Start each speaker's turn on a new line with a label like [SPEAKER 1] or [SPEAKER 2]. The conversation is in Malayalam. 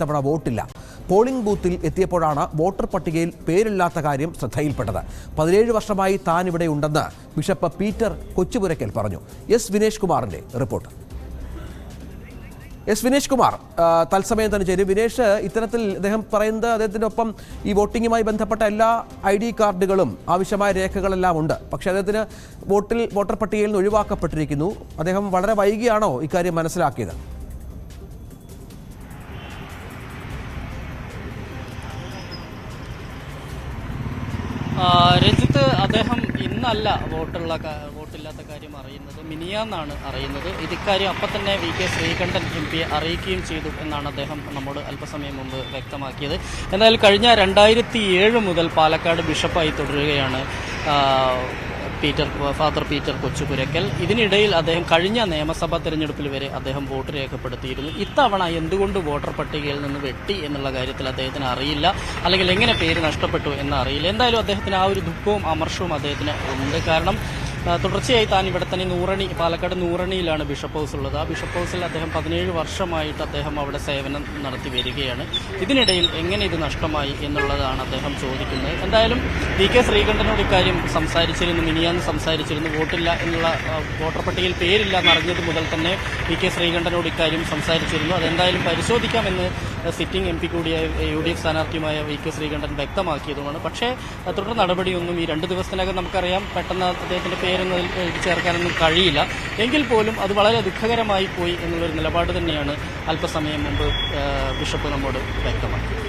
[SPEAKER 1] തവണ വോട്ടില്ല. പോളിംഗ് ബൂത്തിൽ എത്തിയപ്പോഴാണ് വോട്ടർ പട്ടികയിൽ പേരില്ലാത്ത കാര്യം ശ്രദ്ധയിൽപ്പെട്ടത്. പതിനേഴ് വർഷമായി താൻ ഇവിടെ ഉണ്ടെന്ന് ബിഷപ്പ് പീറ്റർ കൊച്ചുപുരക്കൽ പറഞ്ഞു. എസ് വിനേഷ് കുമാറിന്റെ റിപ്പോർട്ട്. എസ് വിനേഷ് കുമാർ തത്സമയം തന്നെ ചേരും. വിനേഷ് ഇത്തരത്തിൽ അദ്ദേഹം പറയുന്നത് അദ്ദേഹത്തിന്റെ ഒപ്പം ഈ വോട്ടിങ്ങുമായി ബന്ധപ്പെട്ട എല്ലാ ഐ ഡി കാർഡുകളും ആവശ്യമായ രേഖകളെല്ലാം ഉണ്ട്. പക്ഷേ അദ്ദേഹത്തിന് വോട്ടിൽ വോട്ടർ പട്ടികയിൽ നിന്ന് ഒഴിവാക്കപ്പെട്ടിരിക്കുന്നു. അദ്ദേഹം വളരെ വൈകിയാണോ ഇക്കാര്യം മനസ്സിലാക്കിയത്?
[SPEAKER 2] രഞ്ജിത്ത് അദ്ദേഹം ഇന്നല്ല വോട്ടുള്ള വോട്ടില്ലാത്ത കാര്യം അറിയുന്നത് മിനിയാന്നാണ് അറിയുന്നത്. ഇതിക്കാര്യം അപ്പം തന്നെ വി കെ ശ്രീകണ്ഠൻ എം പിയെ അറിയിക്കുകയും ചെയ്തു എന്നാണ് അദ്ദേഹം നമ്മോട് അല്പസമയം മുമ്പ് വ്യക്തമാക്കിയത്. എന്നാൽ കഴിഞ്ഞ രണ്ടായിരത്തി ഏഴ് മുതൽ പാലക്കാട് ബിഷപ്പായി തുടരുകയാണ് പീറ്റർ ഫാദർ പീറ്റർ കൊച്ചുപുരക്കൽ ഇതിനിടയിൽ അദ്ദേഹം കഴിഞ്ഞ നിയമസഭാ തെരഞ്ഞെടുപ്പിൽ വരെ അദ്ദേഹം വോട്ട് രേഖപ്പെടുത്തിയിരുന്നു. ഇത്തവണ എന്തുകൊണ്ട് വോട്ടർ പട്ടികയിൽ നിന്ന് വെട്ടി എന്നുള്ള കാര്യത്തിൽ അദ്ദേഹത്തിന് അറിയില്ല. അല്ലെങ്കിൽ എങ്ങനെ പേര് നഷ്ടപ്പെട്ടു എന്ന് അറിയില്ല എന്തായാലും അദ്ദേഹത്തിന് ആ ഒരു ദുഃഖവും അമർഷവും അദ്ദേഹത്തിന് ഉണ്ട്. കാരണം തുടർച്ചയായി താൻ ഇവിടെ തന്നെ നൂറണി പാലക്കാട് നൂറണിയിലാണ് ബിഷപ്പ് ഹൗസ് ഉള്ളത്. ആ ബിഷപ്പ് ഹൗസിൽ അദ്ദേഹം പതിനേഴ് വർഷമായിട്ട് അദ്ദേഹം അവിടെ സേവനം നടത്തി വരികയാണ്. ഇതിനിടയിൽ എങ്ങനെ ഇത് നഷ്ടമായി എന്നുള്ളതാണ് അദ്ദേഹം ചോദിക്കുന്നത്. എന്തായാലും വി കെ ശ്രീകണ്ഠനോട് ഇക്കാര്യം സംസാരിച്ചിരുന്നു മിനിയാന്ന് സംസാരിച്ചിരുന്നു. വോട്ടില്ല എന്നുള്ള വോട്ടർ പട്ടികയിൽ പേരില്ല എന്നറിഞ്ഞത് മുതൽ തന്നെ വി കെ ശ്രീകണ്ഠനോട് ഇക്കാര്യം സംസാരിച്ചിരുന്നു. അതെന്തായാലും പരിശോധിക്കാമെന്ന് സിറ്റിംഗ് എം പി കൂടിയായ യു ഡി എഫ് സ്ഥാനാർത്ഥിയുമായ വി കെ ശ്രീകണ്ഠൻ വ്യക്തമാക്കിയതുമാണ്. പക്ഷേ തുടർ നടപടിയൊന്നും ഈ രണ്ട് ദിവസത്തിനകം നമുക്കറിയാം. പെട്ടെന്ന് അദ്ദേഹത്തിന്റെ പേരൊന്നും എഴുതി ചേർക്കാനൊന്നും കഴിയില്ല. എങ്കിൽ പോലും അത് വളരെ ദുഃഖകരമായി പോയി എന്നുള്ളൊരു നിലപാട് തന്നെയാണ് അല്പസമയം മുമ്പ് ബിഷപ്പ് നമ്മോട് വ്യക്തമാക്കിയത്.